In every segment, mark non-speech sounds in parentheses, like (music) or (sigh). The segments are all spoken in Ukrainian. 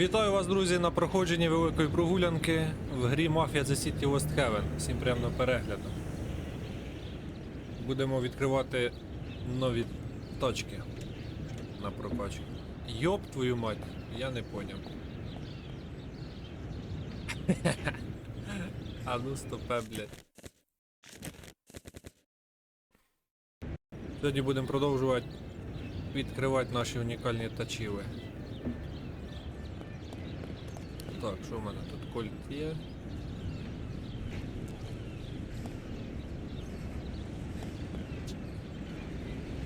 Вітаю вас, друзі, на проходженні великої прогулянки в грі Mafia The City West Heaven. Всім приємного перегляду. Будемо відкривати нові точки на прокачку. Йоп твою мать, я не поняв. (laughs) а ну стопе, блядь. Сьогодні будемо продовжувати відкривати наші унікальні тачіви. Так, що в мене тут кольт є?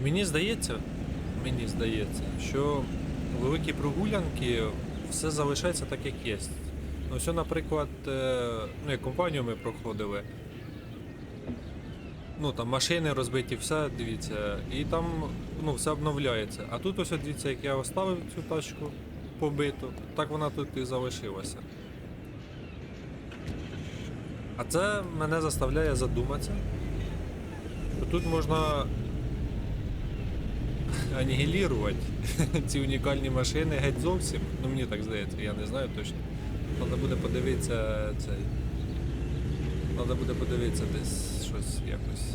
Мені здається, мені здається, що великі прогулянки все залишається так, як є. Ну, все, наприклад, е, ну, як компанію ми проходили. Ну там машини розбиті, все, дивіться, і там ну, все обновляється. А тут ось дивіться, як я оставив цю тачку побиту, так вона тут і залишилася. А це мене заставляє задуматися, що тут можна анігілірувати (laughs) ці унікальні машини геть зовсім. Ну мені так здається, я не знаю точно. Треба буде подивитися цей. Треба буде подивитися десь щось якось.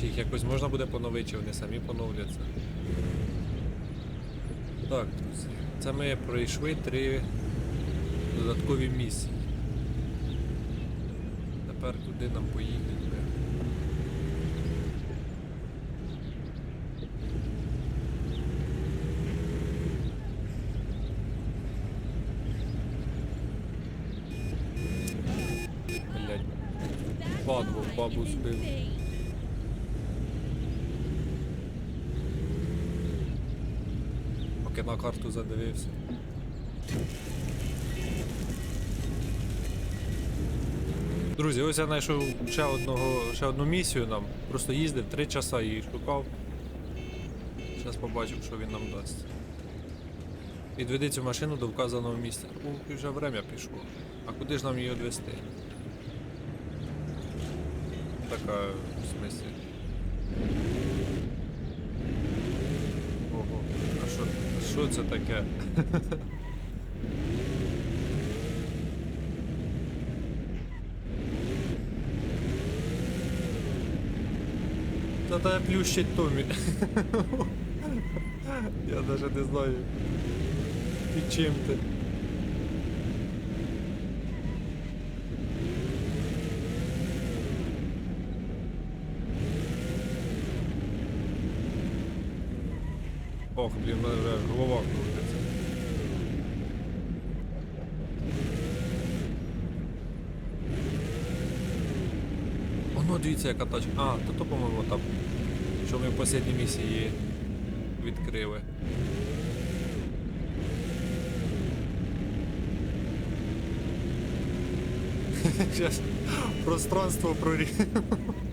Чи їх якось можна буде поновити, чи вони самі поновляться. Так, друзі. Це ми пройшли три додаткові місії. Тепер туди нам поїхати. Блять. Падло, бабу збив. Поки на карту задивився. Друзі, ось я знайшов ще одного, ще одну місію нам. Просто їздив три часа її шукав. Зараз побачимо, що він нам дасть. Відведи цю машину до вказаного місця. Ух, вже время пішло. А куди ж нам її відвести? Така в смислі. Ого, а що, що це таке? Та та плющить Томі. (laughs) Я навіть не знаю. Під чим ти. Ох, блін, в мене вже голова крутиться. Оно дивіться, яка тачка. А, то то, по-моєму, там. Що ми в останній місії відкрили. (laughs) Сейчас пространство прорі. (laughs)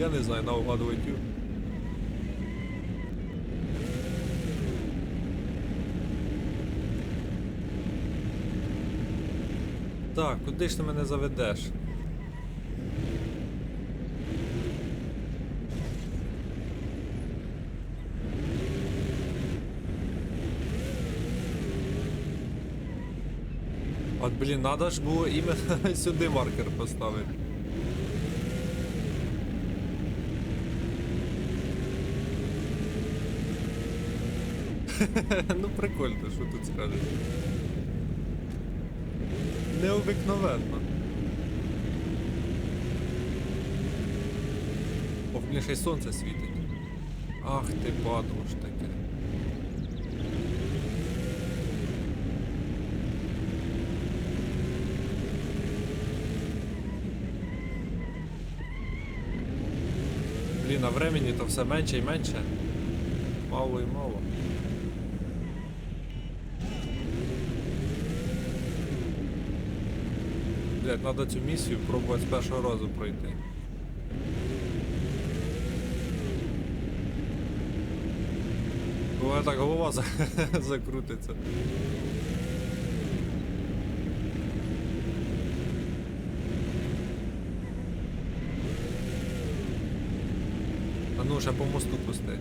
Я не знаю, наугад летю. Так, куди ж ти мене заведеш? От блін, надо ж було іменно (laughs) сюди маркер поставити. (laughs) ну прикольно, що тут скажеш. Необикновенно. Ох, мені ще й сонце світить. Ах ти падло ж таке. Блін, а времени то все менше і менше. Мало і мало. Блять, треба цю місію пробувати з першого разу пройти. У мене так голова за- (laughs) закрутиться. А ну ще по мосту пусти.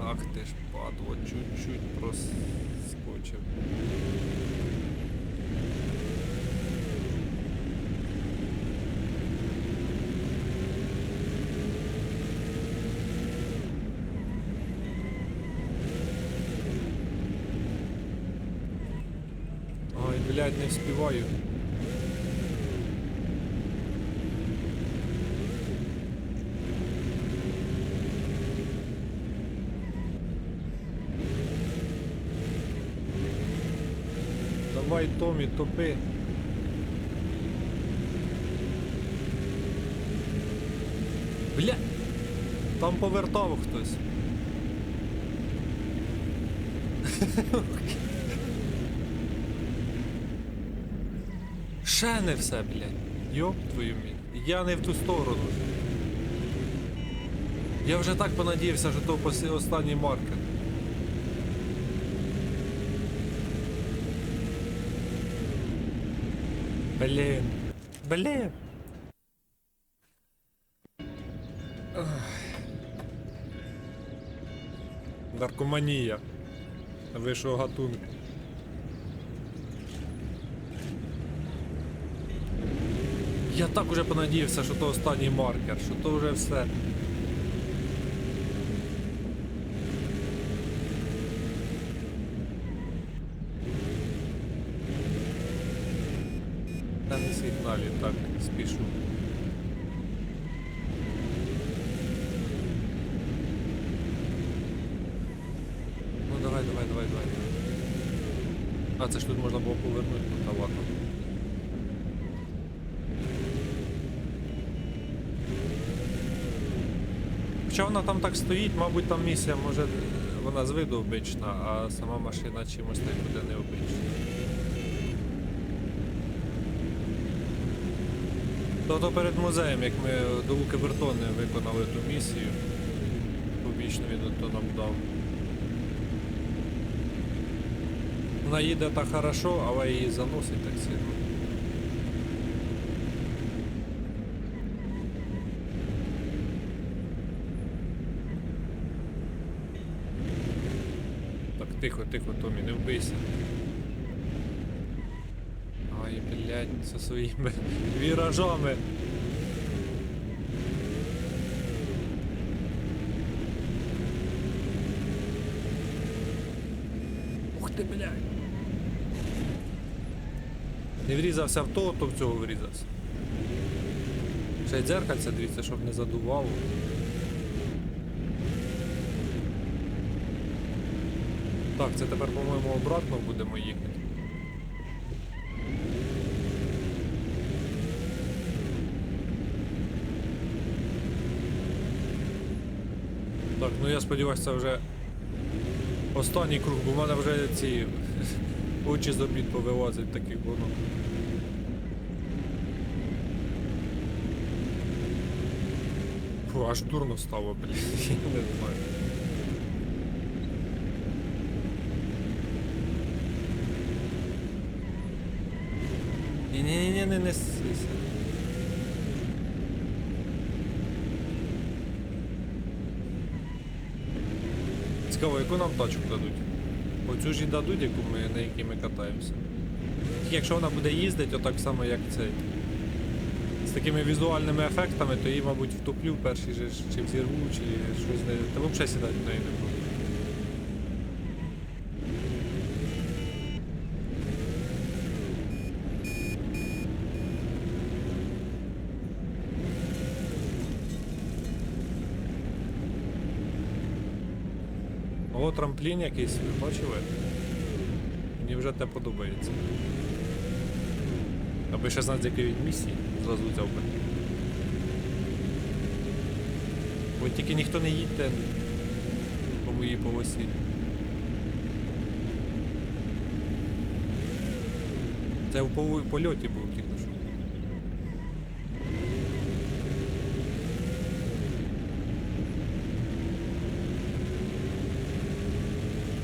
Ах ти ж падло, чуть-чуть проскочив. Ой, блядь, не вспіваю. Давай, Томі, топи. Бля! Там повертав хтось. (laughs) Ще не все, блядь. Йоп твою мій. Я не в ту сторону. Я вже так понадіявся, що то останній маркер. Блін. Блін. Наркоманія. Вищого гатунку. Я так уже понадіявся, що то останній маркер, що то вже все. Та не сигналі, так, спішу. Ну давай, давай, давай, давай. А, це ж тут можна було повернути, ну та ладно. Хоча вона там так стоїть, мабуть, там місія може вона з виду обична, а сама машина чимось так буде необична. Тобто перед музеєм, як ми до Луки Бертони виконали ту місію, побічно він то нам дав. Вона їде так хорошо, але її заносить так сильно. Так, тихо, Томі, не вбийся. Ай, блядь, со своїми (laughs) віражами. Ух ти, блядь. Не врізався в то, то в цього врізався. Ще й дзеркальце, дивіться, щоб не задувало. Так, це тепер, по-моєму, обратно будемо їхати. Так, ну я сподіваюся, це вже останній круг, бо в мене вже ці (laughs) очі з обід повилазять таких воно. Фу, аж дурно стало, блін. (laughs) Я не знаю. Ні-ні-ні, не несися. Цікаво, яку нам тачку дадуть? Оцю ж і дадуть, яку ми, на якій ми катаємося. Якщо вона буде їздити отак само, як цей. З такими візуальними ефектами, то її, мабуть, втоплю перший же чи взірву, чи щось не. Та взагалі сідати в неї не буду. О, трамплін якийсь, ви бачили? Мені вже те подобається. Аби ще знати, з якої місії, зразу взяв би. Бо тільки ніхто не їде по моїй полосі. Це в польоті був тільки що.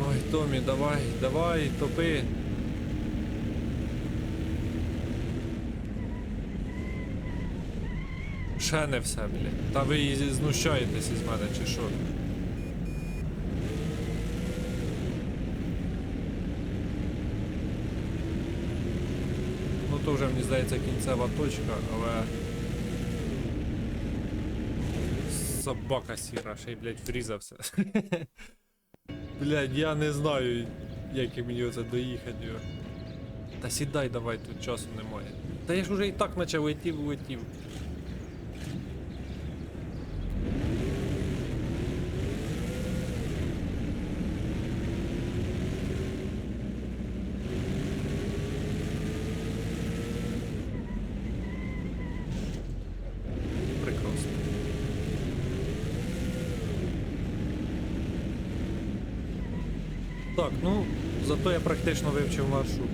Ой, Томі, давай, давай, топи. Ще не все, блядь. Та ви знущаєтесь із мене, чи що? Ну то вже мені здається кінцева точка, але. Собака сіра, ще й, блядь, врізався. (laughs) Блядь, я не знаю, як мені оце доїхати. Та сідай давай, тут часу немає. Та я ж уже і так наче летів, летів. Так, ну, зато я практично вивчив маршрут.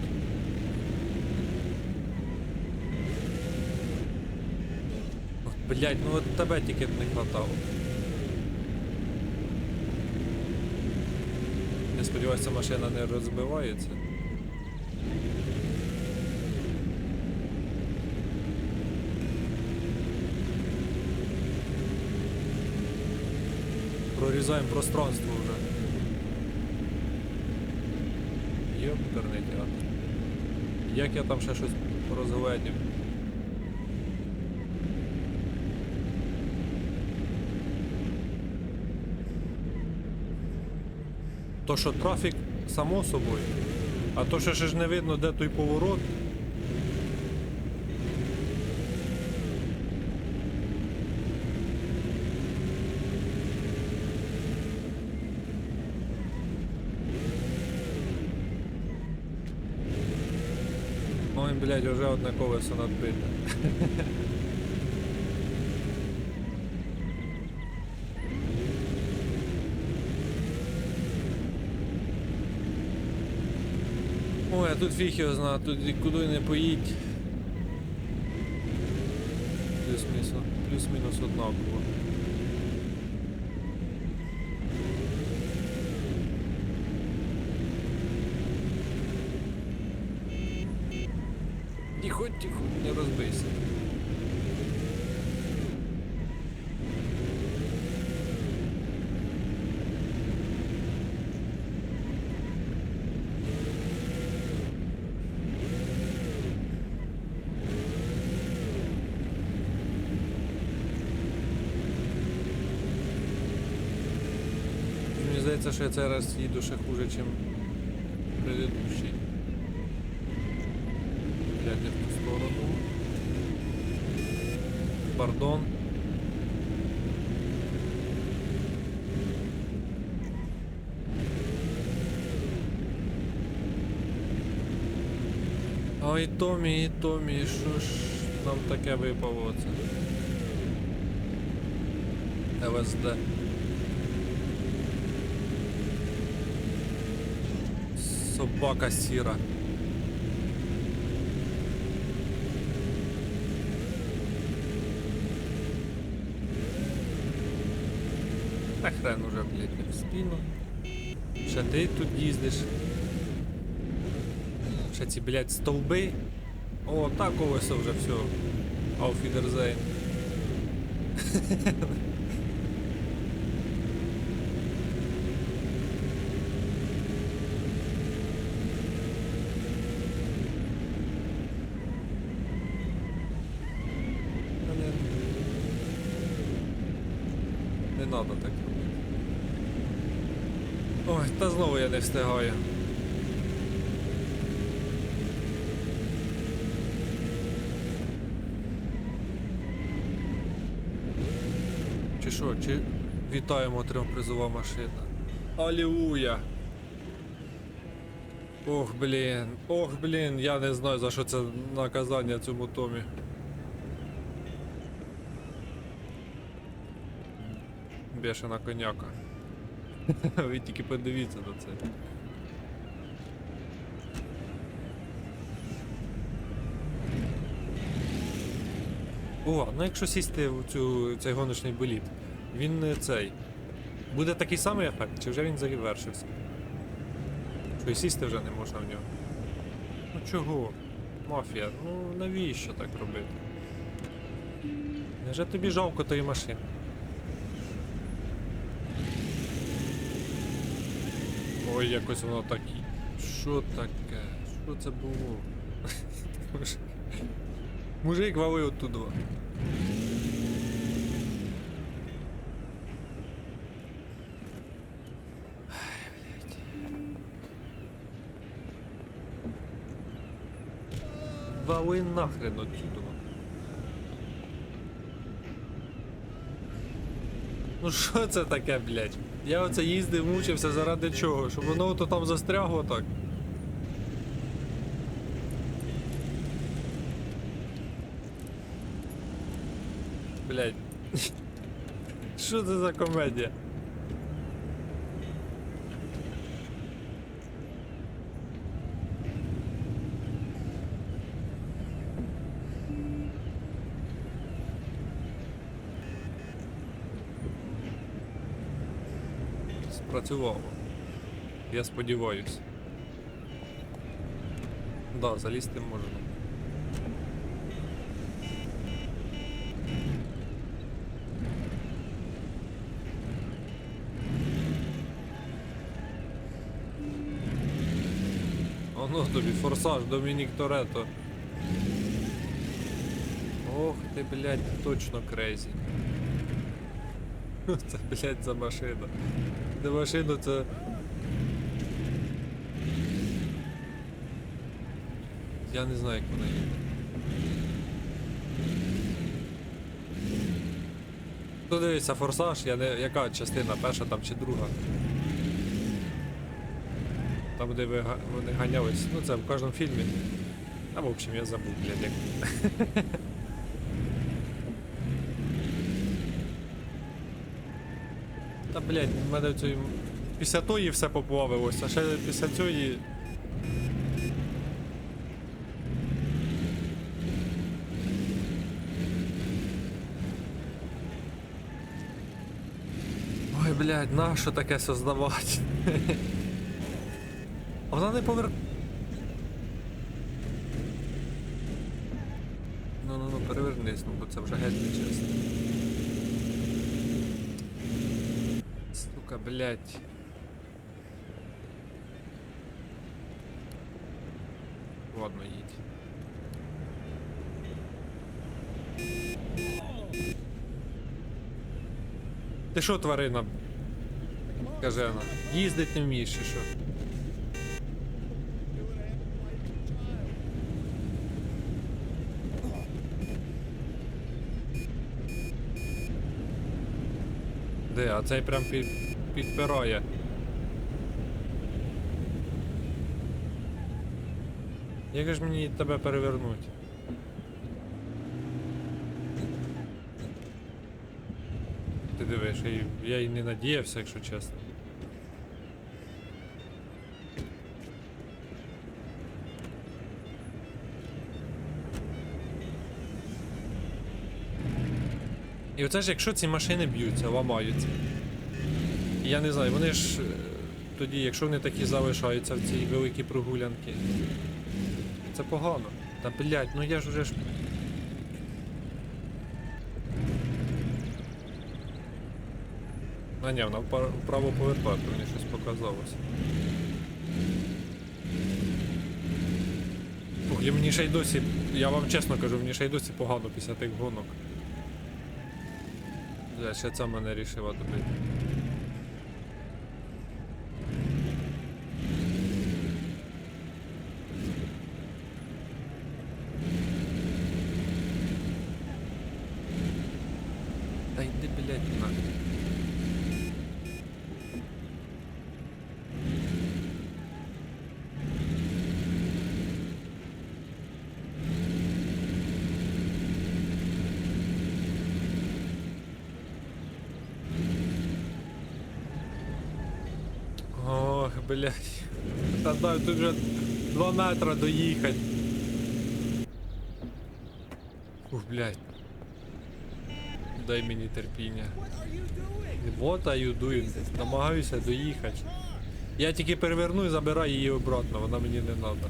Ох, Блять, ну от тебе тільки не хватало. Я сподіваюся, машина не розбивається. Прорізаємо пространство вже. Йоптерний театр. Як я там ще щось розгледів? То що трафік само собою, а то що ще ж не видно, де той поворот. Ой, блядь, вже одне колесо надбите. Ой, а тут фіг його зна, тут куди не поїдь. Плюс-мінус плюс-мінус однаково. Тихо, не розбийся. Мені здається, що я цей раз їду ще хуже, ніж предыдущий. Блядь, не в ту сторону. Пардон. Ой, Томі, і Томі, що ж нам таке випало оце? ЛСД. Собака сіра. Та хрен уже, блядь, в спину. Ще ти тут їздиш. Ще ці, блядь, стовби. О, так колесо вже все. Ауфідерзейн. Не, надо так робити. Ой, та знову я не встигаю. Чи що, чи вітаємо трьохпризова машина? Алілуя! Ох, блін, ох, блін, я не знаю за що це наказання цьому Томі. Бешена коняка. (laughs) Ви тільки подивіться на це. О, ну якщо сісти в цю, цей гоночний боліт, він не цей. Буде такий самий ефект, чи вже він завершився? Що і сісти вже не можна в нього. Ну чого? Мафія, ну навіщо так робити? Невже тобі жалко тої машини? Ой, якось воно так. Що таке? Що це було? (laughs) Мужик- валив оттуда. Вали нахрен отсюда. Ну що це таке, блядь? Я оце їздив, мучився заради чого? Щоб воно то там застрягло так. Блядь. (laughs) Що це за комедія? Спрацювало. Я сподіваюся. Да, залізти можна. Оно тобі форсаж, Домінік Торетто. Ох ти, блядь, точно крейзі. (laughs) Це, блядь, за машина. Це машина, це. Я не знаю, як вона їде. Ну дивися, форсаж, я не. Яка частина, перша там чи друга? Там, де ви, вони ганялись. Ну це в кожному фільмі. А в общем, я забув, блядь, як. (laughs) блядь, в мене в. Після тої все поплавилось, а ще після цієї. Ой, блядь, нащо таке создавати? А вона не повер... Ну ну ну перевернись, ну бо це вже геть не чесно. Сука, блядь. Ладно, їдь. Ти що, тварина? Каже вона. Їздить не вмієш, чи що? Де, а цей прям під, підпирає. Як ж мені тебе перевернуть? Ти дивиш, я й не надіявся, якщо чесно. І оце ж якщо ці машини б'ються, ламаються. Я не знаю, вони ж е, тоді, якщо вони такі залишаються в цій великій прогулянці, це погано. Та блять, ну я ж уже ж. А ні, вона вправо повертати, мені щось показалося. І мені ще й досі, я вам чесно кажу, мені ще й досі погано після тих гонок. Бля, ще це мене рішила добити. Та йди, блядь, нахуй. Ох, блядь. Дай тут вже 2 метра доїхати. Ух, блядь. Дай мені терпіння. What are you doing? Намагаюся доїхати. Я тільки переверну і забираю її обратно, вона мені не треба.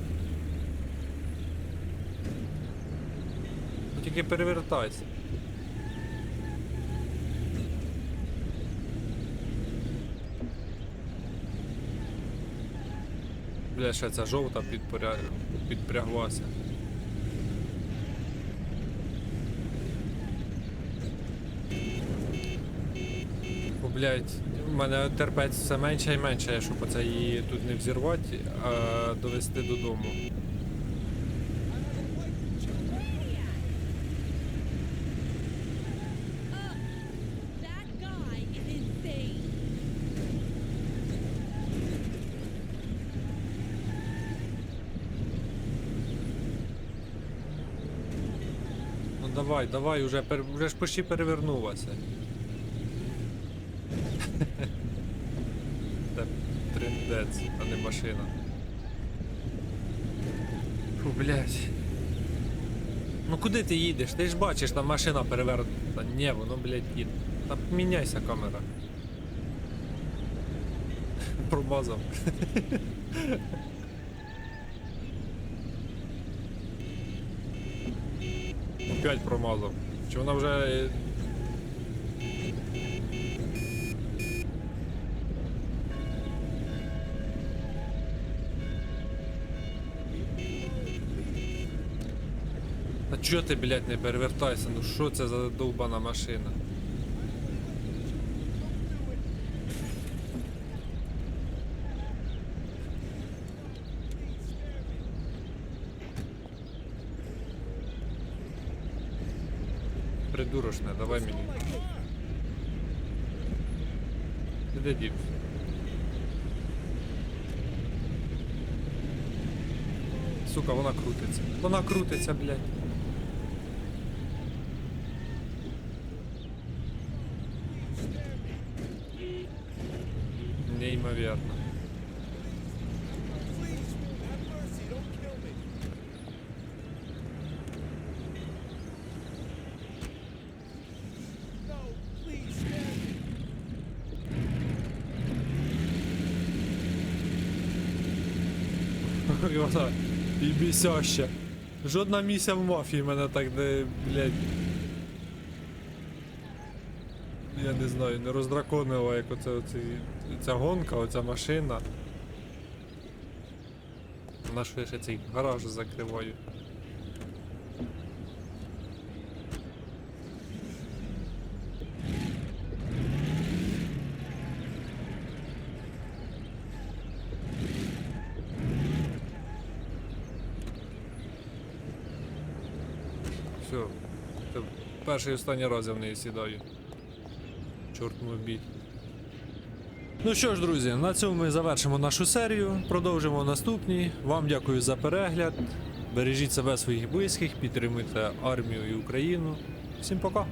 Тільки перевертайся. Бля, ще ця жовта підпоря... підпряглася. Блять, блядь, у мене терпець все менше і менше, щоб оце її тут не взірвати, а довести додому. Давай, давай, уже, пер... уже ж почти перевернулася. Це (laughs) триндець, а не машина. Фу, блядь. Ну куди ти їдеш? Ти ж бачиш, там машина перевернута. Ні, воно, блядь, їде. Та міняйся камера. (laughs) Промазав. (laughs) Опять промазав. Чи вона вже. е, А чого ти, блядь, не перевертайся? Ну що це за довбана машина? Придурочне, давай мені. Де дівся? Сука, вона крутиться. Вона крутиться, блядь. Неймовірно. І вона і. Жодна місія в мафії мене так не, блядь. Я не знаю, не роздраконила, як оце, оці, ця гонка, оця машина. На що я ще цей гараж закриваю? Все. Це перший і останній раз я в неї сідаю. Чорт мобіль. Ну що ж, друзі, на цьому ми завершимо нашу серію. Продовжимо наступні. Вам дякую за перегляд. Бережіть себе своїх близьких, підтримуйте армію і Україну. Всім пока!